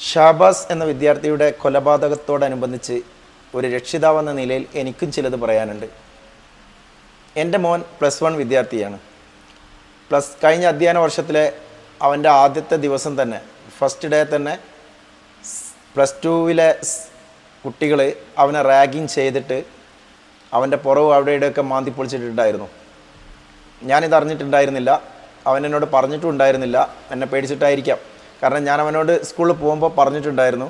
ഷാബാസ് എന്ന വിദ്യാർത്ഥിയുടെ കൊലപാതകത്തോടനുബന്ധിച്ച് ഒരു രക്ഷിതാവെന്ന നിലയിൽ എനിക്കും ചിലത് പറയാനുണ്ട്. എന്റെ മോൻ പ്ലസ് വൺ വിദ്യാർത്ഥിയാണ്. പ്ലസ് കഴിഞ്ഞ അധ്യയന വർഷത്തിലെ അവന്റെ ആദ്യത്തെ ദിവസം തന്നെ ഫസ്റ്റ് ഡേ തന്നെ പ്ലസ് ടുവിലെ കുട്ടികൾ അവനെ റാഗിങ് ചെയ്തിട്ട് അവന്റെ പുറവ് അവിടെ ഇവിടെയൊക്കെ മാന്തി പൊളിച്ചിട്ടുണ്ടായിരുന്നു. ഞാനിത് അറിഞ്ഞിട്ടുണ്ടായിരുന്നില്ല അവൻ എന്നോട് പറഞ്ഞിട്ടും ഉണ്ടായിരുന്നില്ല. എന്നെ പേടിച്ചിട്ടായിരിക്കാം. കാരണം ഞാൻ അവനോട് സ്കൂളിൽ പോകുമ്പോൾ പറഞ്ഞിട്ടുണ്ടായിരുന്നു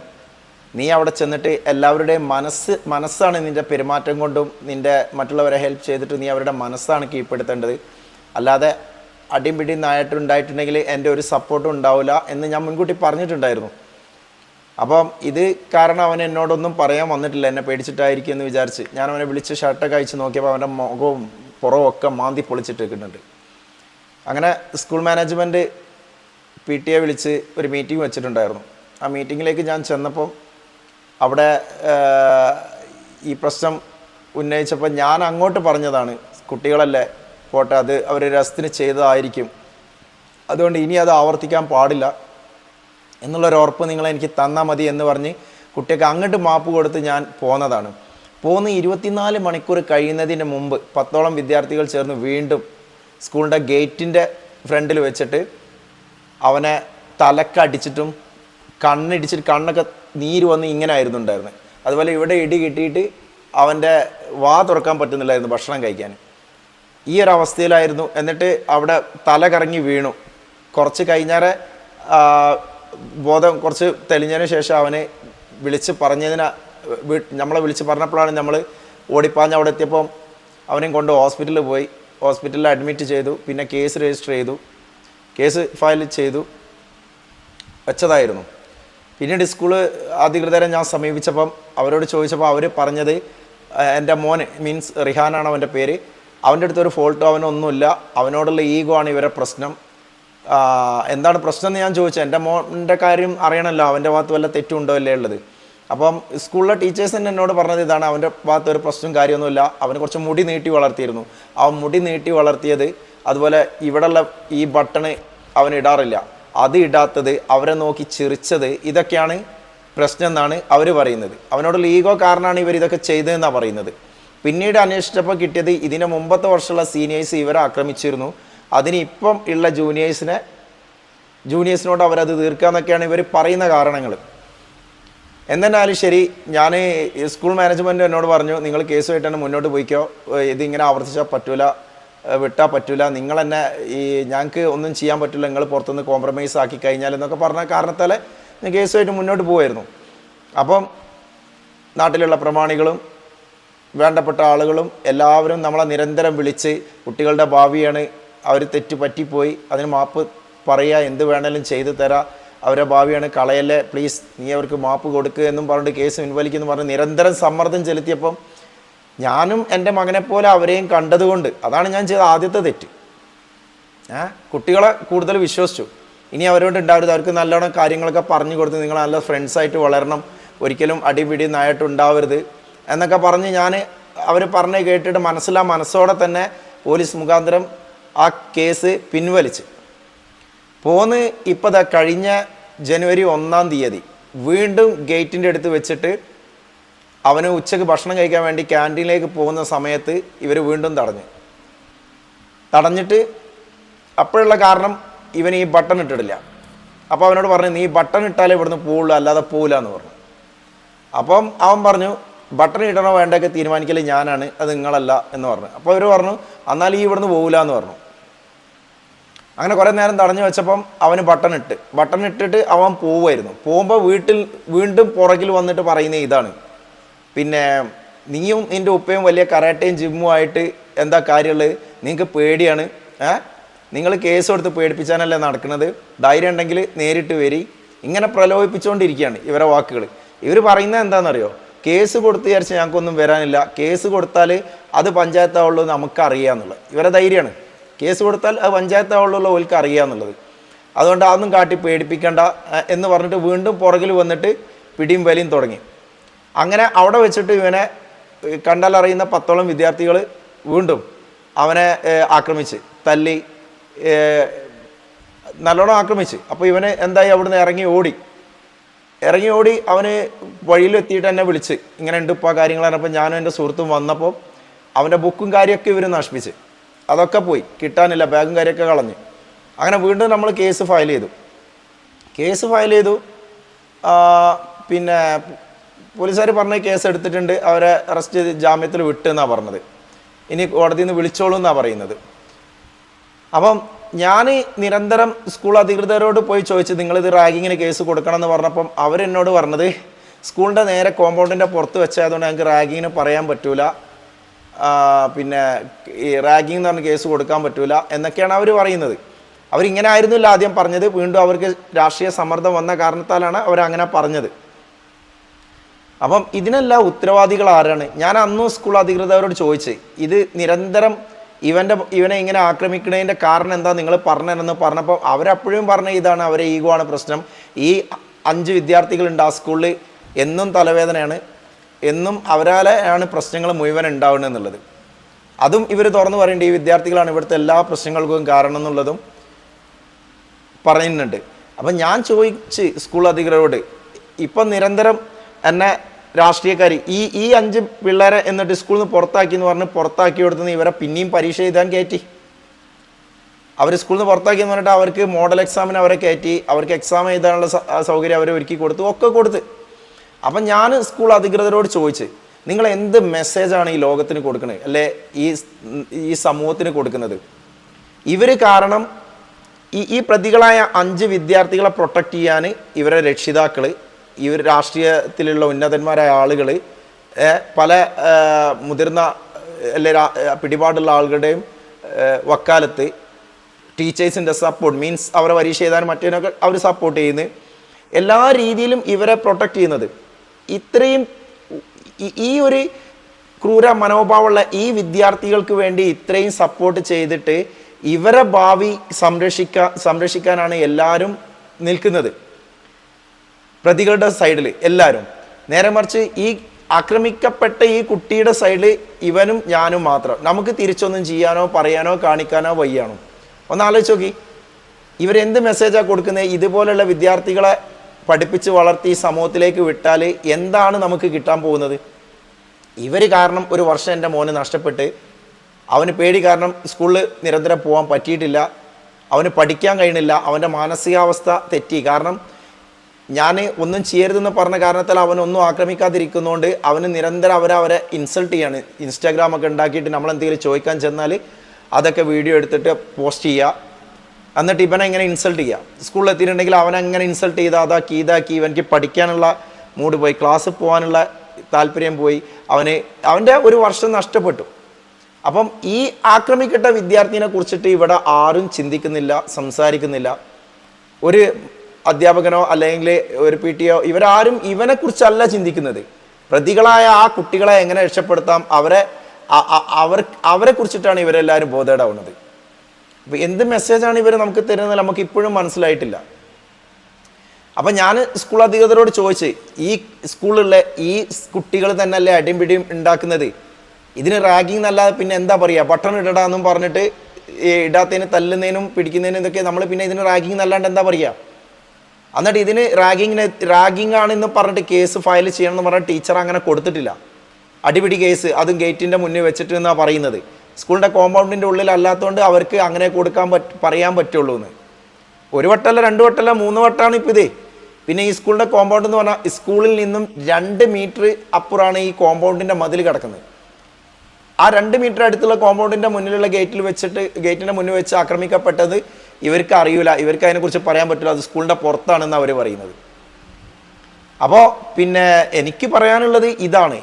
നീ അവിടെ ചെന്നിട്ട് എല്ലാവരുടെയും മനസ്സ് മനസ്സാണ് നിന്റെ പെരുമാറ്റം കൊണ്ടും നിന്റെ മറ്റുള്ളവരെ ഹെൽപ്പ് ചെയ്തിട്ട് നീ അവരുടെ മനസ്സാണ് കീഴ്പ്പെടുത്തേണ്ടത്. അല്ലാതെ അടിയും പിടിയും നായിട്ടുണ്ടായിട്ടുണ്ടെങ്കിൽ എന്റെ ഒരു സപ്പോർട്ടും ഉണ്ടാവില്ല എന്ന് ഞാൻ മുൻകൂട്ടി പറഞ്ഞിട്ടുണ്ടായിരുന്നു. അപ്പം ഇത് കാരണം അവൻ എന്നോടൊന്നും പറയാൻ വന്നിട്ടില്ല എന്നെ പേടിച്ചിട്ടായിരിക്കും എന്ന് വിചാരിച്ച്. ഞാൻ അവനെ വിളിച്ച് ഷർട്ടൊക്കെ അയച്ച് നോക്കിയപ്പോൾ അവന്റെ മുഖവും പുറവും ഒക്കെ മാന്തി പൊളിച്ചിട്ടിരിക്കുന്നുണ്ട് അങ്ങനെ school management P T A വിളിച്ച് ഒരു മീറ്റിംഗ് വെച്ചിട്ടുണ്ടായിരുന്നു. ആ മീറ്റിങ്ങിലേക്ക് ഞാൻ ചെന്നപ്പം അവിടെ ഈ പ്രശ്നം ഉന്നയിച്ചപ്പോൾ ഞാൻ അങ്ങോട്ട് പറഞ്ഞതാണ് കുട്ടികളല്ലേ പോട്ടെ അത് അവർ രസത്തിന് ചെയ്തതായിരിക്കും. അതുകൊണ്ട് ഇനി അത് ആവർത്തിക്കാൻ പാടില്ല. എന്നുള്ളൊരു ഉറപ്പ് നിങ്ങൾ എനിക്ക് തന്നാൽ മതി എന്ന് പറഞ്ഞ് കുട്ടിയൊക്കെ അങ്ങോട്ട് മാപ്പ് കൊടുത്ത് ഞാൻ പോന്നതാണ്. പോന്ന് ഇരുപത്തിനാല് മണിക്കൂർ കഴിയുന്നതിന് മുമ്പ് പത്തോളം വിദ്യാർത്ഥികൾ ചേർന്ന് വീണ്ടും സ്കൂളിന്റെ ഗേറ്റിന്റെ ഫ്രണ്ടിൽ വെച്ചിട്ട് അവനെ തലക്കടിച്ചിട്ടും കണ്ണിടിച്ചിട്ട് കണ്ണൊക്കെ നീര് വന്ന് ഇങ്ങനെ ആയിരുന്നു ഉണ്ടായിരുന്നത് അതുപോലെ ഇവിടെ ഇടി കിട്ടിയിട്ട് അവന്റെ വാ തുറക്കാൻ പറ്റുന്നില്ലായിരുന്നു ഭക്ഷണം കഴിക്കാൻ. ഈ ഒരു അവസ്ഥയിലായിരുന്നു. എന്നിട്ട് അവിടെ തല കറങ്ങി വീണു. കുറച്ച് കഴിഞ്ഞാറെ ബോധം കുറച്ച് തെളിഞ്ഞതിന് ശേഷം അവനെ വിളിച്ച് പറഞ്ഞതിന് നമ്മളെ വിളിച്ച് പറഞ്ഞപ്പോഴാണ് നമ്മൾ ഓടിപ്പാഞ്ഞ് അവിടെ എത്തിയപ്പം അവനെയും കൊണ്ട് ഹോസ്പിറ്റലിൽ പോയി. ഹോസ്പിറ്റലിൽ അഡ്മിറ്റ് ചെയ്തു. പിന്നെ കേസ് രജിസ്റ്റർ ചെയ്തു. കേസ് ഫയൽ ചെയ്തു വെച്ചതായിരുന്നു. പിന്നീട് സ്കൂൾ അധികൃതരെ ഞാൻ സമീപിച്ചപ്പം അവരോട് ചോദിച്ചപ്പോൾ അവർ പറഞ്ഞത് "ആ, എന്റെ മോൻ മീൻസ് റിഹാനാണ് അവന്റെ പേര്. അവന്റെ അടുത്തൊരു ഫോൾട്ടോ അവനൊന്നുമില്ല അവനോടുള്ള ഈഗോ ആണ് ഇവരെ പ്രശ്നം. എന്താണ് പ്രശ്നം എന്ന് ഞാൻ ചോദിച്ചു. എന്റെ മോന്റെ കാര്യം അറിയണമല്ലോ. അവന്റെ ഭാഗത്ത് വല്ല തെറ്റുണ്ടോ അല്ലേ ഉള്ളത്? അപ്പം സ്കൂളിലെ ടീച്ചേഴ്സ് തന്നെ എന്നോട് പറഞ്ഞത് ഇതാണ്. അവന്റെ ഭാഗത്ത് ഒരു പ്രശ്നവും കാര്യമൊന്നുമില്ല. അവന് കുറച്ച് മുടി നീട്ടി വളർത്തിയിരുന്നു. ആ മുടി നീട്ടി വളർത്തിയത് അതുപോലെ ഇവിടെയുള്ള ഈ ബട്ടണ് അവൻ ഇടാറില്ല. അത് ഇടാത്തത് അവരെ നോക്കി ചിരിച്ചത് ഇതൊക്കെയാണ് പ്രശ്നം എന്നാണ് അവർ പറയുന്നത്. അവനോടുള്ള ഈഗോ കാരണമാണ് ഇവർ ഇതൊക്കെ ചെയ്തതെന്നാണ് പറയുന്നത്. പിന്നീട് അന്വേഷിച്ചപ്പോൾ കിട്ടിയത് ഇതിന് മുമ്പത്തെ വർഷമുള്ള സീനിയേഴ്സ് ഇവരെ ആക്രമിച്ചിരുന്നു. അതിനിപ്പം ഉള്ള ജൂനിയേഴ്സിനെ ജൂനിയേഴ്സിനോട് അവരത് തീർക്കാന്നൊക്കെയാണ് ഇവർ പറയുന്ന കാരണങ്ങൾ എന്തെന്നാലും ശരി ഞാൻ സ്കൂൾ മാനേജ്മെന്റ് എന്നോട് പറഞ്ഞു നിങ്ങൾ കേസുമായിട്ടാണ് മുന്നോട്ട് പോയിക്കോ. ഇതിങ്ങനെ ആവർത്തിച്ചാൽ പറ്റൂല. വിട്ടാൽ പറ്റില്ല നിങ്ങൾ തന്നെ ഈ ഞങ്ങൾക്ക് ഒന്നും ചെയ്യാൻ പറ്റില്ല നിങ്ങൾ പുറത്തുനിന്ന് കോംപ്രമൈസ് ആക്കി കഴിഞ്ഞാൽ എന്നൊക്കെ പറഞ്ഞ കാരണത്താൽ ഞാൻ കേസുമായിട്ട് മുന്നോട്ട് പോകുമായിരുന്നു അപ്പം നാട്ടിലുള്ള പ്രമാണികളും വേണ്ടപ്പെട്ട ആളുകളും എല്ലാവരും നമ്മളെ നിരന്തരം വിളിച്ച് കുട്ടികളുടെ ഭാവിയാണ് അവർ തെറ്റ് പറ്റിപ്പോയി. അതിന് മാപ്പ് പറയുക എന്ത് വേണേലും ചെയ്തു തരാം. അവരെ ഭാവിയാണ് കളയല്ലേ. പ്ലീസ് നീ അവർക്ക് മാപ്പ് കൊടുക്കുക എന്നും പറഞ്ഞിട്ട് കേസ് പിൻവലിക്കുമെന്ന് പറഞ്ഞ് നിരന്തരം സമ്മർദ്ദം ചെലുത്തിയപ്പം ഞാനും എന്റെ മകനെപ്പോലെ അവരെയും കണ്ടതുകൊണ്ട് അതാണ് ഞാൻ ചെയ്ത ആദ്യത്തെ തെറ്റ്. ഏ? കുട്ടികളെ കൂടുതൽ വിശ്വസിച്ചു. ഇനി അവരോട് ഉണ്ടാവരുത്. അവർക്ക് നല്ലോണം കാര്യങ്ങളൊക്കെ പറഞ്ഞു കൊടുത്ത് നിങ്ങൾ നല്ല ഫ്രണ്ട്സായിട്ട് വളരണം. ഒരിക്കലും അടിപിടി നായിട്ട് ഉണ്ടാവരുത് എന്നൊക്കെ പറഞ്ഞ് ഞാൻ അവർ പറഞ്ഞ് കേട്ടിട്ട് മനസ്സിലാ മനസ്സോടെ തന്നെ പോലീസ് മുഖാന്തരം ആ കേസ് പിൻവലിച്ച്. പോന്ന് ഇപ്പോൾ കഴിഞ്ഞ ജനുവരി ഒന്നാം തീയതി വീണ്ടും ഗേറ്റിന്റെ അടുത്ത് വെച്ചിട്ട് അവന് ഉച്ചയ്ക്ക് ഭക്ഷണം കഴിക്കാൻ വേണ്ടി ക്യാന്റീനിലേക്ക് പോകുന്ന സമയത്ത് ഇവർ വീണ്ടും തടഞ്ഞു. തടഞ്ഞിട്ട് അപ്പോഴുള്ള കാരണം ഇവൻ ഈ ബട്ടൺ ഇട്ടിടില്ല. അപ്പോൾ അവനോട് പറഞ്ഞു നീ ബട്ടൺ ഇട്ടാലേ ഇവിടുന്ന് പോവുള്ളൂ അല്ലാതെ പോവില്ല എന്ന് പറഞ്ഞു. അപ്പം അവൻ പറഞ്ഞു ബട്ടൺ ഇടണോ വേണ്ടൊക്കെ തീരുമാനിക്കൽ ഞാനാണ് അത് നിങ്ങളല്ല എന്ന് പറഞ്ഞു. അപ്പോൾ അവർ പറഞ്ഞു എന്നാൽ ഈ ഇവിടുന്ന് പോവില്ല എന്ന് പറഞ്ഞു. അങ്ങനെ കുറേ നേരം തടഞ്ഞു വെച്ചപ്പം അവന് ബട്ടൺ ഇട്ട്. ബട്ടൺ ഇട്ടിട്ട് അവൻ പോവുമായിരുന്നു. പോകുമ്പോൾ വീട്ടിൽ വീണ്ടും പുറകിൽ വന്നിട്ട് പറയുന്ന ഇതാണ്. പിന്നെ നീയും നിന്റെ ഉപ്പയും വലിയ കരാട്ടയും ജിമ്മും ആയിട്ട് എന്താ കാര്യമുള്ളത്? നിങ്ങൾക്ക് പേടിയാണ്. ഏ? നിങ്ങൾ കേസ് കൊടുത്ത് പേടിപ്പിച്ചാനല്ലേ നടക്കുന്നത്? ധൈര്യം ഉണ്ടെങ്കിൽ നേരിട്ട് വരി. ഇങ്ങനെ പ്രലോഭിപ്പിച്ചുകൊണ്ടിരിക്കുകയാണ് ഇവരെ വാക്കുകൾ ഇവർ പറയുന്നത് എന്താണെന്നറിയോ? കേസ് കൊടുത്ത് വിചാരിച്ച് ഞങ്ങൾക്കൊന്നും വരാനില്ല. കേസ് കൊടുത്താൽ അത് പഞ്ചായത്താവുള്ളൂ നമുക്കറിയാമെന്നുള്ളത് ഇവരെ ധൈര്യമാണ്. കേസ് കൊടുത്താൽ അത് പഞ്ചായത്താവുള്ള ഓൽക്ക് അറിയാമെന്നുള്ളത് അതുകൊണ്ട് അതൊന്നും കാട്ടി പേടിപ്പിക്കേണ്ട എന്ന് പറഞ്ഞിട്ട് വീണ്ടും പുറകിൽ വന്നിട്ട് പിടിയും വലിയും തുടങ്ങി. അങ്ങനെ അവിടെ വെച്ചിട്ട് ഇവനെ കണ്ടാൽ അറിയുന്ന പത്തോളം വിദ്യാർത്ഥികൾ വീണ്ടും അവനെ ആക്രമിച്ച് തല്ലി നല്ലോണം ആക്രമിച്ച്. അപ്പോൾ ഇവന് എന്തായി? അവിടുന്ന് ഇറങ്ങി ഓടി. ഇറങ്ങി ഓടി അവന് വഴിയിലെത്തിയിട്ട് എന്നെ വിളിച്ച്. ഇങ്ങനെ ഉണ്ട് ഇപ്പോൾ കാര്യങ്ങൾ പറഞ്ഞപ്പോൾ ഞാനും എന്റെ സുഹൃത്തും വന്നപ്പോൾ അവന്റെ ബുക്കും കാര്യമൊക്കെ ഇവർ നശിപ്പിച്ച്. അതൊക്കെ പോയി. കിട്ടാനില്ല. ബാഗും കാര്യമൊക്കെ കളഞ്ഞ്. അങ്ങനെ വീണ്ടും നമ്മൾ കേസ് ഫയൽ ചെയ്തു. കേസ് ഫയൽ ചെയ്തു. പിന്നെ പോലീസുകാർ പറഞ്ഞ കേസ് എടുത്തിട്ടുണ്ട് അവരെ അറസ്റ്റ് ചെയ്ത് ജാമ്യത്തിൽ വിട്ടു എന്നാണ് പറഞ്ഞത്. ഇനി കോടതിയിൽ നിന്ന് വിളിച്ചോളൂ എന്നാണ് പറയുന്നത്. അപ്പം ഞാൻ നിരന്തരം സ്കൂൾ അധികൃതരോട് പോയി ചോദിച്ചു നിങ്ങളിത് റാഗിങ്ങിന് കേസ് കൊടുക്കണം എന്ന് പറഞ്ഞപ്പം അവരെന്നോട് പറഞ്ഞത് സ്കൂളിന്റെ നേരെ കോമ്പൗണ്ടിന്റെ പുറത്ത് വെച്ചായതുകൊണ്ട് ഞങ്ങൾക്ക് റാഗിങ്ങിന് പറയാൻ പറ്റൂല. പിന്നെ ഈ റാഗിങ് എന്ന് പറഞ്ഞ കേസ് കൊടുക്കാൻ പറ്റൂല എന്നൊക്കെയാണ് അവർ പറയുന്നത്. അവരിങ്ങനെ ആയിരുന്നില്ല ആദ്യം പറഞ്ഞത്. വീണ്ടും അവർക്ക് രാഷ്ട്രീയ സമ്മർദ്ദം വന്ന കാരണത്താലാണ് അവരങ്ങനെ പറഞ്ഞത്. അപ്പം ഇതിനെല്ലാം ഉത്തരവാദികൾ ആരാണ്? ഞാൻ അന്നും സ്കൂൾ അധികൃതരോട് ചോദിച്ച് ഇത് നിരന്തരം ഇവന്റെ ഇവനെ ഇങ്ങനെ ആക്രമിക്കുന്നതിന്റെ കാരണം എന്താ നിങ്ങൾ പറഞ്ഞതെന്ന് പറഞ്ഞപ്പോൾ അവരപ്പോഴും പറഞ്ഞ ഇതാണ് അവരെ ഈഗോ ആണ് പ്രശ്നം. ഈ അഞ്ച് വിദ്യാർത്ഥികളുണ്ട് ആ സ്കൂളിൽ എന്നും തലവേദനയാണ്. എന്നും അവരാലെ ആണ് പ്രശ്നങ്ങൾ മുഴുവൻ ഉണ്ടാവുന്നത് എന്നുള്ളത്. അതും ഇവർ തുറന്നു പറയേണ്ട ഈ വിദ്യാർത്ഥികളാണ് ഇവിടുത്തെ എല്ലാ പ്രശ്നങ്ങൾക്കും കാരണം എന്നുള്ളതും പറയുന്നുണ്ട്. അപ്പം ഞാൻ ചോദിച്ച് സ്കൂൾ അധികൃതരോട് ഇപ്പം നിരന്തരം എന്നെ രാഷ്ട്രീയക്കാർ ഈ ഈ അഞ്ച് പിള്ളേരെ എന്നിട്ട് സ്കൂളിൽ നിന്ന് പുറത്താക്കി എന്ന് പറഞ്ഞ് പുറത്താക്കി കൊടുത്തുനിന്ന് ഇവരെ പിന്നെയും പരീക്ഷ എഴുതാൻ കയറ്റി. അവർ സ്കൂളിൽ നിന്ന് പുറത്താക്കി എന്ന് പറഞ്ഞിട്ട് അവർക്ക് മോഡൽ എക്സാമിന് അവരെ കയറ്റി അവർക്ക് എക്സാം എഴുതാനുള്ള സൗകര്യം അവരെ ഒരുക്കി കൊടുത്തു ഒക്കെ കൊടുത്ത്. അപ്പം ഞാൻ സ്കൂൾ അധികൃതരോട് ചോദിച്ച് നിങ്ങൾ എന്ത് മെസ്സേജാണ് ഈ ലോകത്തിന് കൊടുക്കുന്നത് അല്ലെ ഈ ഈ സമൂഹത്തിന് കൊടുക്കുന്നത്? ഇവർ കാരണം ഈ ഈ പ്രതികളായ അഞ്ച് വിദ്യാർത്ഥികളെ പ്രൊട്ടക്റ്റ് ചെയ്യാൻ ഇവരെ രക്ഷിതാക്കൾ ഇവർ രാഷ്ട്രീയത്തിലുള്ള ഉന്നതന്മാരായ ആളുകൾ പല മുതിർന്ന അല്ലെ പിടിപാടുള്ള ആളുകളുടെയും വക്കാലത്ത് ടീച്ചേഴ്സിന്റെ സപ്പോർട്ട് മീൻസ് അവരെ പരീക്ഷ എഴുതാനും മറ്റേനൊക്കെ അവർ സപ്പോർട്ട് ചെയ്യുന്നത്. എല്ലാ രീതിയിലും ഇവരെ പ്രൊട്ടക്റ്റ് ചെയ്യുന്നത്. ഇത്രയും ഈ- ഈ ഒരു ക്രൂര മനോഭാവമുള്ള ഈ വിദ്യാർത്ഥികൾക്ക് വേണ്ടി ഇത്രയും സപ്പോർട്ട് ചെയ്തിട്ട് ഇവരെ ഭാവി സംരക്ഷിക്കാൻ സംരക്ഷിക്കാനാണ് എല്ലാവരും നിൽക്കുന്നത്. പ്രതികളുടെ സൈഡിൽ എല്ലാവരും നേരെ മറിച്ച് ഈ ആക്രമിക്കപ്പെട്ട ഈ കുട്ടിയുടെ സൈഡിൽ ഇവനും ഞാനും മാത്രം. നമുക്ക് തിരിച്ചൊന്നും ചെയ്യാനോ പറയാനോ കാണിക്കാനോ വയ്യാണോ? ഒന്ന് ആലോചിച്ച് നോക്കി. ഇവരെന്ത് മെസ്സേജാണ് കൊടുക്കുന്നത് ഇതുപോലുള്ള വിദ്യാർത്ഥികളെ പഠിപ്പിച്ച് വളർത്തി സമൂഹത്തിലേക്ക് വിട്ടാൽ എന്താണ് നമുക്ക് കിട്ടാൻ പോകുന്നത്? ഇവർ കാരണം ഒരു വർഷം എന്റെ മോന് നഷ്ടപ്പെട്ട്. അവന് പേടി കാരണം സ്കൂളിൽ നിരന്തരം പോകാൻ പറ്റിയിട്ടില്ല. അവന് പഠിക്കാൻ കഴിയണില്ല അവന്റെ മാനസികാവസ്ഥ തെറ്റി. കാരണം ഞാൻ ഒന്നും ചെയ്യരുതെന്ന് പറഞ്ഞ കാരണത്താൽ അവനൊന്നും ആക്രമിക്കാതിരിക്കുന്നതുകൊണ്ട് അവന് നിരന്തരം അവരെ അവരെ ഇൻസൾട്ട് ചെയ്യാണ്. ഇൻസ്റ്റാഗ്രാമൊക്കെ ഉണ്ടാക്കിയിട്ട് നമ്മൾ എന്തെങ്കിലും ചോദിക്കാൻ ചെന്നാൽ അതൊക്കെ വീഡിയോ എടുത്തിട്ട് പോസ്റ്റ് ചെയ്യുക. എന്നിട്ട് ഇവനെ ഇങ്ങനെ ഇൻസൾട്ട് ചെയ്യുക. സ്കൂളിൽ എത്തിയിട്ടുണ്ടെങ്കിൽ അവനെ അങ്ങനെ ഇൻസൾട്ട് ചെയ്ത് അതാക്കി ഇതാക്കി ഇവനിക്ക് പഠിക്കാനുള്ള മൂഡ് പോയി. ക്ലാസ്സിൽ പോകാനുള്ള താല്പര്യം പോയി. അവന് അവന്റെ ഒരു വർഷം നഷ്ടപ്പെട്ടു. അപ്പം ഈ ആക്രമിക്കപ്പെട്ട വിദ്യാർത്ഥിനെ കുറിച്ചിട്ട് ഇവിടെ ആരും ചിന്തിക്കുന്നില്ല സംസാരിക്കുന്നില്ല. ഒരു അധ്യാപകനോ അല്ലെങ്കിൽ ഒരു പി ടിയോ ഇവരാരും ഇവനെ കുറിച്ചല്ല ചിന്തിക്കുന്നത്. പ്രതികളായ ആ കുട്ടികളെ എങ്ങനെ രക്ഷപ്പെടുത്താം? അവരെ അവർ അവരെ കുറിച്ചിട്ടാണ് ഇവരെല്ലാവരും ബോധേഡാവുന്നത് അപ്പൊ എന്ത് മെസ്സേജാണ് ഇവർ നമുക്ക് തരുന്നത് നമുക്ക് ഇപ്പോഴും മനസ്സിലായിട്ടില്ല. അപ്പൊ ഞാൻ സ്കൂൾ അധികൃതരോട് ചോദിച്ച് ഈ സ്കൂളിലെ ഈ കുട്ടികൾ തന്നെയല്ലേ അടിയും പിടിയും ഉണ്ടാക്കുന്നത്? ഇതിന് റാഗിങ് എന്നല്ലാതെ പിന്നെ എന്താ പറയുക ബട്ടൺ ഇടടാന്നും പറഞ്ഞിട്ട് ഈ ഇടാത്തതിന് തല്ലുന്നതിനും പിടിക്കുന്നതിനും ഇതൊക്കെ നമ്മൾ പിന്നെ ഇതിന് റാഗിങ് എന്നല്ലാണ്ട് എന്താ പറയുക എന്നിട്ട് ഇതിന് റാഗിങ്ങിന് റാഗിങ് ആണെന്ന് പറഞ്ഞിട്ട് കേസ് ഫയൽ ചെയ്യണം എന്ന് പറഞ്ഞാൽ ടീച്ചർ അങ്ങനെ കൊടുത്തിട്ടില്ല. അടിപിടി കേസ് അതും ഗേറ്റിന്റെ മുന്നിൽ വെച്ചിട്ട് എന്നാണ് പറയുന്നത്? സ്കൂളിന്റെ കോമ്പൗണ്ടിന്റെ ഉള്ളിൽ അല്ലാത്തതുകൊണ്ട് അവർക്ക് അങ്ങനെ കൊടുക്കാൻ പറ്റ പറയാൻ പറ്റുള്ളൂ എന്ന് ഒരു വട്ടമല്ല രണ്ട് വട്ടമല്ല മൂന്ന് വട്ടമാണ് ഇപ്പോൾ ഇതേ. പിന്നെ ഈ സ്കൂളിന്റെ കോമ്പൗണ്ട് എന്ന് പറഞ്ഞാൽ സ്കൂളിൽ നിന്നും രണ്ട് മീറ്റർ അപ്പുറമാണ് ഈ കോമ്പൗണ്ടിന്റെ മതിൽ കിടക്കുന്നത്. ആ രണ്ട് മീറ്റർ അടുത്തുള്ള കോമ്പൗണ്ടിന്റെ മുന്നിലുള്ള ഗേറ്റിൽ വെച്ചിട്ട് ഗേറ്റിന്റെ മുന്നിൽ വെച്ച് ആക്രമിക്കപ്പെട്ടത് ഇവർക്ക് അറിയില്ല ഇവർക്ക് അതിനെക്കുറിച്ച് പറയാൻ പറ്റില്ല അത് സ്കൂളിന്റെ പുറത്താണെന്ന് അവർ പറയുന്നത്. അപ്പോൾ പിന്നെ എനിക്ക് പറയാനുള്ളത് ഇതാണ്.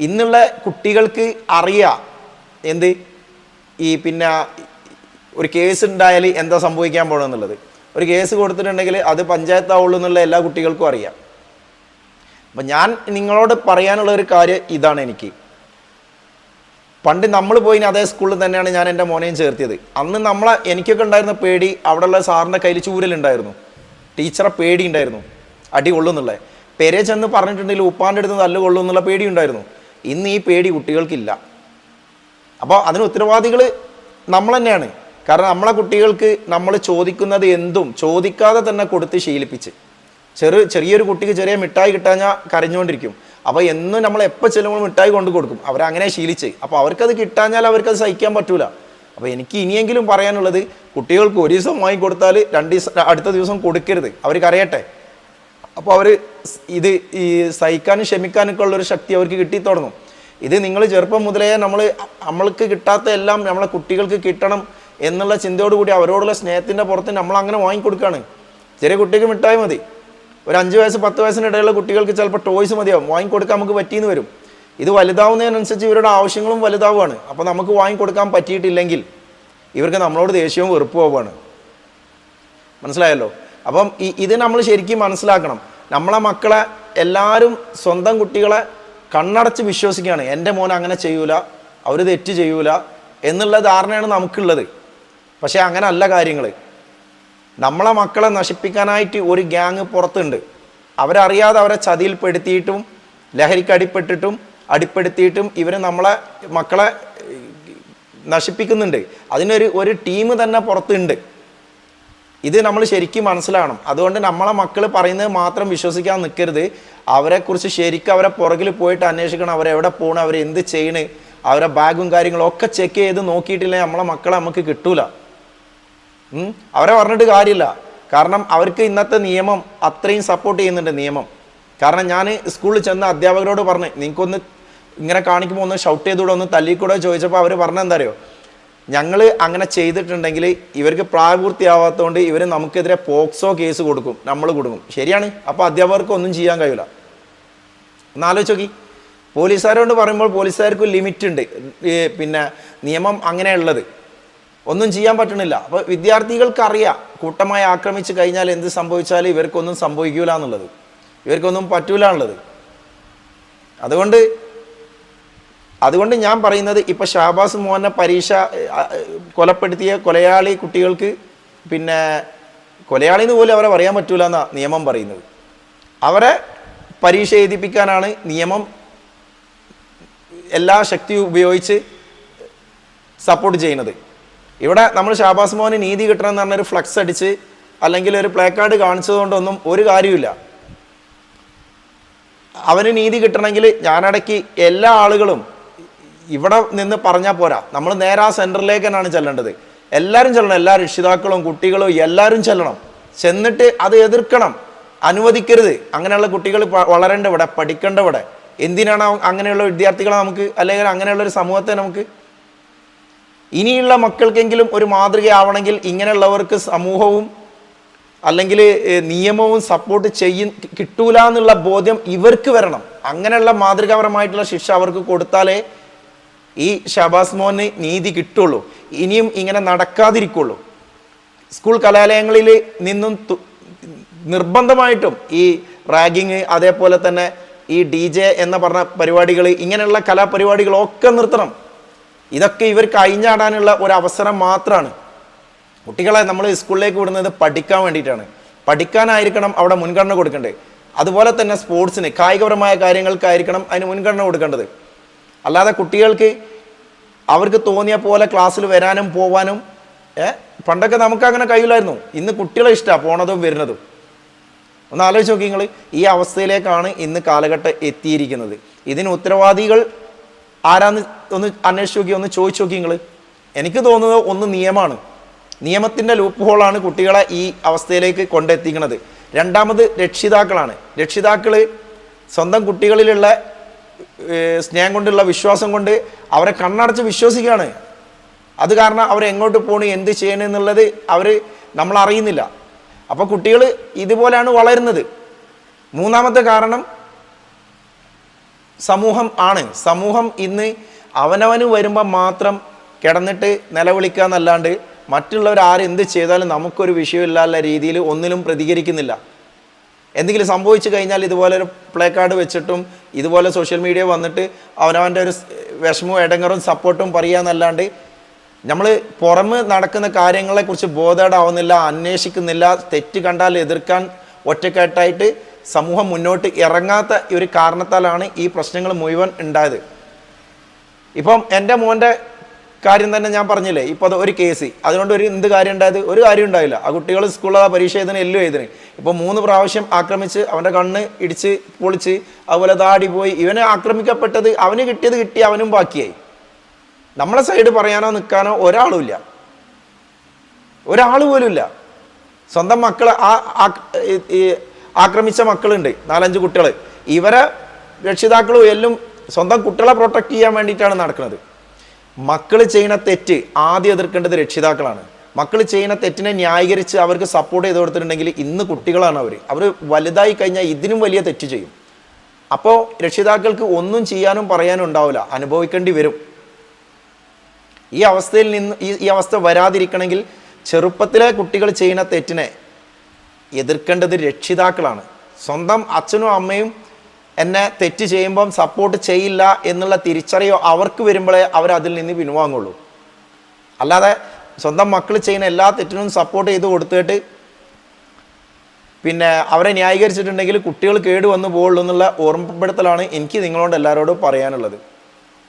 ഇന്നുള്ള കുട്ടികൾക്ക് അറിയാം എന്ത്? ഈ പിന്നെ ഒരു കേസ് ഉണ്ടായാൽ എന്താ സംഭവിക്കാൻ പോകണമെന്നുള്ളത് ഒരു കേസ് കൊടുത്തിട്ടുണ്ടെങ്കിൽ അത് പഞ്ചായത്താവുള്ളൂ എന്നുള്ള എല്ലാ കുട്ടികൾക്കും അറിയാം. അപ്പം ഞാൻ നിങ്ങളോട് പറയാനുള്ള ഒരു കാര്യം ഇതാണ് എനിക്ക്. പണ്ട് നമ്മൾ പോയിന് അതേ സ്കൂളിൽ തന്നെയാണ് ഞാൻ എന്റെ മോനെയും ചേർത്തിയത്. അന്ന് നമ്മളെ എനിക്കൊക്കെ ഉണ്ടായിരുന്ന പേടി അവിടെയുള്ള സാറിന്റെ കയ്യിൽ ചൂരലുണ്ടായിരുന്നു. ടീച്ചറെ പേടി ഉണ്ടായിരുന്നു അടി കൊള്ളുന്നുള്ളത് പെരെ ചെന്ന് പറഞ്ഞിട്ടുണ്ടെങ്കിൽ ഉപ്പാന്റെ അടുത്ത് തല്ല് കൊള്ളും എന്നുള്ള പേടി ഉണ്ടായിരുന്നു ഇന്ന് ഈ പേടി കുട്ടികൾക്കില്ല. അപ്പോൾ അതിന് ഉത്തരവാദികൾ നമ്മൾ തന്നെയാണ് കാരണം നമ്മളെ കുട്ടികൾക്ക് നമ്മൾ ചോദിക്കുന്നത് എന്തും ചോദിക്കാതെ തന്നെ കൊടുത്ത് ശീലിപ്പിച്ച്. ചെറു ചെറിയൊരു കുട്ടിക്ക് ചെറിയ മിഠായി കിട്ടാഞ്ഞാൽ കരഞ്ഞുകൊണ്ടിരിക്കും. അപ്പോൾ എന്നും നമ്മൾ എപ്പോൾ ചെല്ലുമ്പോൾ മിഠായി കൊണ്ട് കൊടുക്കും. അവരങ്ങനെ ശീലിച്ച്. അപ്പോൾ അവർക്കത് കിട്ടാഞ്ഞാൽ അവർക്കത് സഹിക്കാൻ പറ്റൂല. അപ്പോൾ എനിക്ക് ഇനിയെങ്കിലും പറയാനുള്ളത് കുട്ടികൾക്ക് ഒരു ദിവസം വാങ്ങിക്കൊടുത്താൽ രണ്ട് ദിവസം അടുത്ത ദിവസം കൊടുക്കരുത്. അവർ കരയട്ടെ. അപ്പോൾ അവർ ഇത് ഈ സഹിക്കാനും ക്ഷമിക്കാനൊക്കെ ഉള്ളൊരു ശക്തി അവർക്ക് കിട്ടി തുടങ്ങും. ഇത് നിങ്ങൾ ചെറുപ്പം മുതലേ നമ്മൾ നമ്മൾക്ക് കിട്ടാത്ത എല്ലാം നമ്മളെ കുട്ടികൾക്ക് കിട്ടണം എന്നുള്ള ചിന്തയോടുകൂടി അവരോടുള്ള സ്നേഹത്തിന്റെ പുറത്ത് നമ്മൾ അങ്ങനെ വാങ്ങിക്കൊടുക്കുകയാണ് ചെറിയ കുട്ടിക്ക് മിഠായി മതി. ഒരു അഞ്ച് വയസ്സ് പത്ത് വയസ്സിനിടയിലുള്ള കുട്ടികൾക്ക് ചിലപ്പോൾ ടോയ്സ് മതിയാവും. വാങ്ങിക്കൊടുക്കാൻ നമുക്ക് പറ്റിയെന്ന് വരും. ഇത് വലുതാവുന്നതിനനുസരിച്ച് ഇവരുടെ ആവശ്യങ്ങളും വലുതാവുകയാണ്. അപ്പോൾ നമുക്ക് വാങ്ങിക്കൊടുക്കാൻ പറ്റിയിട്ടില്ലെങ്കിൽ ഇവർക്ക് നമ്മളോട് ദേഷ്യവും വെറുപ്പുമാവുകയാണ് മനസ്സിലായല്ലോ? അപ്പം ഇത് നമ്മൾ ശരിക്കും മനസ്സിലാക്കണം. നമ്മളെ മക്കളെ എല്ലാവരും സ്വന്തം കുട്ടികളെ കണ്ണടച്ച് വിശ്വസിക്കുകയാണ്. എന്റെ മോൻ അങ്ങനെ ചെയ്യൂല അവർ തെറ്റ് ചെയ്യൂല എന്നുള്ള ധാരണയാണ് നമുക്കുള്ളത്. പക്ഷേ അങ്ങനെ അല്ല കാര്യങ്ങൾ നമ്മളെ മക്കളെ നശിപ്പിക്കാനായിട്ട് ഒരു ഗ്യാങ് പുറത്തുണ്ട്. അവരറിയാതെ അവരെ ചതിയിൽപ്പെടുത്തിയിട്ടും ലഹരിക്ക് അടിപ്പെട്ടിട്ടും അടിപ്പെടുത്തിയിട്ടും ഇവർ നമ്മളെ മക്കളെ നശിപ്പിക്കുന്നുണ്ട്. അതിനൊരു ഒരു ടീം തന്നെ പുറത്തുണ്ട്. ഇത് നമ്മൾ ശരിക്കും മനസ്സിലാകണം അതുകൊണ്ട് നമ്മളെ മക്കൾ പറയുന്നത് മാത്രം വിശ്വസിക്കാൻ നിൽക്കരുത് അവരെക്കുറിച്ച് ശരിക്കും അവരെ പുറകിൽ പോയിട്ട് അന്വേഷിക്കണം. അവരെവിടെ പോകണം അവരെന്ത് ചെയ്യണ് അവരെ ബാഗും കാര്യങ്ങളും ഒക്കെ ചെക്ക് ചെയ്ത് നോക്കിയിട്ടില്ലെങ്കിൽ നമ്മളെ മക്കളെ നമുക്ക് കിട്ടൂല. അവരെ പറഞ്ഞിട്ട് കാര്യമില്ല. കാരണം അവർക്ക് ഇന്നത്തെ നിയമം അത്രയും സപ്പോർട്ട് ചെയ്യുന്നുണ്ട് നിയമം. കാരണം ഞാൻ സ്കൂളിൽ ചെന്ന് അധ്യാപകരോട് പറഞ്ഞു നിങ്ങൾക്കൊന്ന് ഇങ്ങനെ കാണിക്കുമ്പോൾ ഒന്ന് ഷൗട്ട് ചെയ്തുകൂടെ ഒന്ന് തല്ലിക്കൂടെ? ചോദിച്ചപ്പോൾ അവർ പറഞ്ഞ എന്താ അറിയോ? ഞങ്ങൾ അങ്ങനെ ചെയ്തിട്ടുണ്ടെങ്കിൽ ഇവർക്ക് പ്രായപൂർത്തിയാവാത്തതുകൊണ്ട് ഇവർ നമുക്കെതിരെ പോക്സോ കേസ് കൊടുക്കും നമ്മൾ കൊടുക്കും. ശരിയാണ്. അപ്പോൾ അധ്യാപകർക്ക് ഒന്നും ചെയ്യാൻ കഴിയില്ല എന്നാലോചിച്ച് നോക്കി. പോലീസുകാരോട് പറയുമ്പോൾ പോലീസുകാർക്ക് ലിമിറ്റ് ഉണ്ട്. പിന്നെ നിയമം അങ്ങനെയുള്ളത് ഒന്നും ചെയ്യാൻ പറ്റണില്ല. അപ്പോൾ വിദ്യാർത്ഥികൾക്ക് അറിയാം കൂട്ടമായി ആക്രമിച്ചു കഴിഞ്ഞാൽ എന്ത് സംഭവിച്ചാലും ഇവർക്കൊന്നും സംഭവിക്കൂല എന്നുള്ളത്. ഇവർക്കൊന്നും പറ്റൂല എന്നുള്ളത്. അതുകൊണ്ട് അതുകൊണ്ട് ഞാൻ പറയുന്നത് ഇപ്പൊ ഷാബാസ് മോഹനെ പരീക്ഷ കൊലപ്പെടുത്തിയ കൊലയാളി കുട്ടികൾക്ക് പിന്നെ കൊലയാളിന്ന് പോലും അവരെ പറയാൻ പറ്റൂല എന്നാ നിയമം പറയുന്നത്. അവരെ പരീക്ഷ എഴുതിപ്പിക്കാനാണ് നിയമം എല്ലാ ശക്തിയും ഉപയോഗിച്ച് സപ്പോർട്ട് ചെയ്യുന്നത്. ഇവിടെ നമ്മൾ ഷാബാസ് മോഹന് നീതി കിട്ടണം എന്ന് പറഞ്ഞൊരു ഫ്ലക്സ് അടിച്ച് അല്ലെങ്കിൽ ഒരു പ്ലേ കാർഡ് കാണിച്ചതുകൊണ്ടൊന്നും ഒരു കാര്യമില്ല അവന് നീതി കിട്ടണമെങ്കിൽ ഞാനിടയ്ക്ക് എല്ലാ ആളുകളും ഇവിടെ നിന്ന് പറഞ്ഞാൽ പോരാ. നമ്മൾ നേരെ ആ സെന്ററിലേക്ക് തന്നെയാണ് ചെല്ലേണ്ടത്. എല്ലാവരും ചെല്ലണം. എല്ലാ രക്ഷിതാക്കളും കുട്ടികളും എല്ലാവരും ചെല്ലണം. ചെന്നിട്ട് അത് എതിർക്കണം. അനുവദിക്കരുത്. അങ്ങനെയുള്ള കുട്ടികൾ വളരേണ്ട ഇവിടെ പഠിക്കേണ്ട ഇവിടെ എന്തിനാണ് അങ്ങനെയുള്ള വിദ്യാർത്ഥികളെ നമുക്ക് അല്ലെങ്കിൽ അങ്ങനെയുള്ള ഒരു സമൂഹത്തെ നമുക്ക് ഇനിയുള്ള മക്കൾക്കെങ്കിലും ഒരു മാതൃകയാവണമെങ്കിൽ ഇങ്ങനെയുള്ളവർക്ക് സമൂഹവും അല്ലെങ്കിൽ നിയമവും സപ്പോർട്ട് ചെയ്യ കിട്ടൂല എന്നുള്ള ബോധ്യം ഇവർക്ക് വരണം. അങ്ങനെയുള്ള മാതൃകാപരമായിട്ടുള്ള ശിക്ഷ അവർക്ക് കൊടുത്താലേ ഈ ഷബാസ് മോന് നീതി കിട്ടുള്ളൂ. ഇനിയും ഇങ്ങനെ നടക്കാതിരിക്കുള്ളൂ. സ്കൂൾ കലാലയങ്ങളിൽ നിന്നും നിർബന്ധമായിട്ടും ഈ റാഗിങ് അതേപോലെ തന്നെ ഈ ഡി ജെ എന്ന് പറഞ്ഞ പരിപാടികൾ ഇങ്ങനെയുള്ള കലാപരിപാടികളൊക്കെ നിർത്തണം. ഇതൊക്കെ ഇവർ കഴിഞ്ഞാടാനുള്ള ഒരു അവസരം മാത്രമാണ് കുട്ടികളെ നമ്മൾ സ്കൂളിലേക്ക് വിടുന്നത് പഠിക്കാൻ വേണ്ടിയിട്ടാണ്. പഠിക്കാനായിരിക്കണം അവിടെ മുൻഗണന കൊടുക്കേണ്ടത് അതുപോലെ തന്നെ സ്പോർട്സിന് കായികപരമായ കാര്യങ്ങൾക്കായിരിക്കണം അതിന് മുൻഗണന കൊടുക്കേണ്ടത്. അല്ലാതെ കുട്ടികൾക്ക് അവർക്ക് തോന്നിയ പോലെ ക്ലാസ്സിൽ വരാനും പോവാനും പണ്ടൊക്കെ നമുക്ക് അങ്ങനെ കഴിയില്ലായിരുന്നു. ഇന്ന് കുട്ടികളെ ഇഷ്ടമാണ് പോണതും വരുന്നതും. ഒന്ന് ആലോചിച്ച് നോക്കി നിങ്ങൾ ഈ അവസ്ഥയിലേക്കാണ് ഇന്ന് കാലഘട്ടം എത്തിയിരിക്കുന്നത്. ഇതിന് ഉത്തരവാദികൾ ആരാന്ന് ഒന്ന് അന്വേഷിച്ച് നോക്കി ഒന്ന് ചോദിച്ചു നോക്കി നിങ്ങൾ എനിക്ക് തോന്നുന്നത് ഒന്ന് നിയമമാണ്. നിയമത്തിന്റെ ലൂപ്പ് ഹോളാണ് കുട്ടികളെ ഈ അവസ്ഥയിലേക്ക് കൊണ്ടെത്തിക്കുന്നത്. രണ്ടാമത് രക്ഷിതാക്കളാണ്. രക്ഷിതാക്കൾ സ്വന്തം കുട്ടികളിലുള്ള സ്നേഹം കൊണ്ടുള്ള വിശ്വാസം കൊണ്ട് അവരെ കണ്ണടച്ച് വിശ്വസിക്കുകയാണ്. അത് കാരണം അവർ എങ്ങോട്ട് പോണു എന്ത് ചെയ്യണം എന്നുള്ളത് അവർ നമ്മൾ അറിയുന്നില്ല അപ്പോൾ കുട്ടികൾ ഇതുപോലെയാണ് വളരുന്നത്. മൂന്നാമത്തെ കാരണം സമൂഹം ആണ്. സമൂഹം ഇന്ന് അവനവന് വരുമ്പോൾ മാത്രം കിടന്നിട്ട് നിലവിളിക്കുക എന്നല്ലാണ്ട് മറ്റുള്ളവർ ആരെന്ത് ചെയ്താലും നമുക്കൊരു വിഷയമില്ലാത്ത രീതിയിൽ ഒന്നിലും പ്രതികരിക്കുന്നില്ല. എന്തെങ്കിലും സംഭവിച്ചു കഴിഞ്ഞാൽ ഇതുപോലെ ഒരു പ്ലേ കാർഡ് വെച്ചിട്ടും ഇതുപോലെ സോഷ്യൽ മീഡിയ വന്നിട്ട് അവനവന്റെ ഒരു വിഷമവും ഇടങ്ങറും സപ്പോർട്ടും പറയാന്നല്ലാണ്ട് നമ്മൾ പുറമ് നടക്കുന്ന കാര്യങ്ങളെക്കുറിച്ച് ബോധേടാവുന്നില്ല അന്വേഷിക്കുന്നില്ല തെറ്റ് കണ്ടാൽ എതിർക്കാൻ ഒറ്റക്കെട്ടായിട്ട് സമൂഹം മുന്നോട്ട് ഇറങ്ങാത്ത ഒരു കാരണത്താലാണ് ഈ പ്രശ്നങ്ങൾ മുഴുവൻ ഉണ്ടായത്. ഇപ്പം എന്റെ മോന്റെ കാര്യം തന്നെ ഞാൻ പറഞ്ഞില്ലേ ഇപ്പോൾ അത് ഒരു കേസ്. അതുകൊണ്ട് ഒരു എന്ത് കാര്യം ഉണ്ടായത്? ഒരു കാര്യം ഉണ്ടായില്ല. ആ കുട്ടികൾ സ്കൂളിൽ ആ പരീക്ഷ എഴുതുന്ന എല്ലാം എഴുതുന്നത് ഇപ്പോൾ മൂന്ന് പ്രാവശ്യം ആക്രമിച്ച് അവന്റെ കണ്ണ് ഇടിച്ച് പൊളിച്ച് അതുപോലെ താടി പോയി. ഇവനെ ആക്രമിക്കപ്പെട്ടത് അവന് കിട്ടിയത് കിട്ടി അവനും ബാക്കിയായി. നമ്മളെ സൈഡ് പറയാനോ നിൽക്കാനോ ഒരാളുമില്ല. ഒരാൾ പോലും ഇല്ല സ്വന്തം മക്കളെ ആ ആക്രമിച്ച മക്കളുണ്ട്. നാലഞ്ച് കുട്ടികൾ ഇവരെ രക്ഷിതാക്കളും എല്ലാം സ്വന്തം കുട്ടികളെ പ്രൊട്ടക്ട് ചെയ്യാൻ വേണ്ടിയിട്ടാണ് നടക്കുന്നത്. മക്കൾ ചെയ്യുന്ന തെറ്റ് ആദ്യം എതിർക്കേണ്ടത് രക്ഷിതാക്കളാണ്. മക്കൾ ചെയ്യുന്ന തെറ്റിനെ ന്യായീകരിച്ച് അവർക്ക് സപ്പോർട്ട് ചെയ്ത് കൊടുത്തിട്ടുണ്ടെങ്കിൽ ഇന്ന് കുട്ടികളാണ് അവർ അവർ വലുതായി കഴിഞ്ഞാൽ ഇതിനും വലിയ തെറ്റ് ചെയ്യും. അപ്പോൾ രക്ഷിതാക്കൾക്ക് ഒന്നും ചെയ്യാനും പറയാനും ഉണ്ടാവില്ല. അനുഭവിക്കേണ്ടി വരും. ഈ അവസ്ഥയിൽ നിന്ന് ഈ അവസ്ഥ വരാതിരിക്കണമെങ്കിൽ ചെറുപ്പത്തിലെ കുട്ടികൾ ചെയ്യുന്ന തെറ്റിനെ എതിർക്കേണ്ടത് രക്ഷിതാക്കളാണ്. സ്വന്തം അച്ഛനും അമ്മയും എന്നെ തെറ്റ് ചെയ്യുമ്പം സപ്പോർട്ട് ചെയ്യില്ല എന്നുള്ള തിരിച്ചറിയോ അവർക്ക് വരുമ്പോഴേ അവർ അതിൽ നിന്ന് പിൻവാങ്ങുള്ളൂ. അല്ലാതെ സ്വന്തം മക്കൾ ചെയ്യുന്ന എല്ലാ തെറ്റിനും സപ്പോർട്ട് ചെയ്ത് കൊടുത്തിട്ട് പിന്നെ അവരെ ന്യായീകരിച്ചിട്ടുണ്ടെങ്കിൽ കുട്ടികൾ കേടുവന്നു പോകുള്ളൂ എന്നുള്ള ഓർമ്മപ്പെടുത്തലാണ് എനിക്ക് നിങ്ങളോട് എല്ലാവരോടും പറയാനുള്ളത്.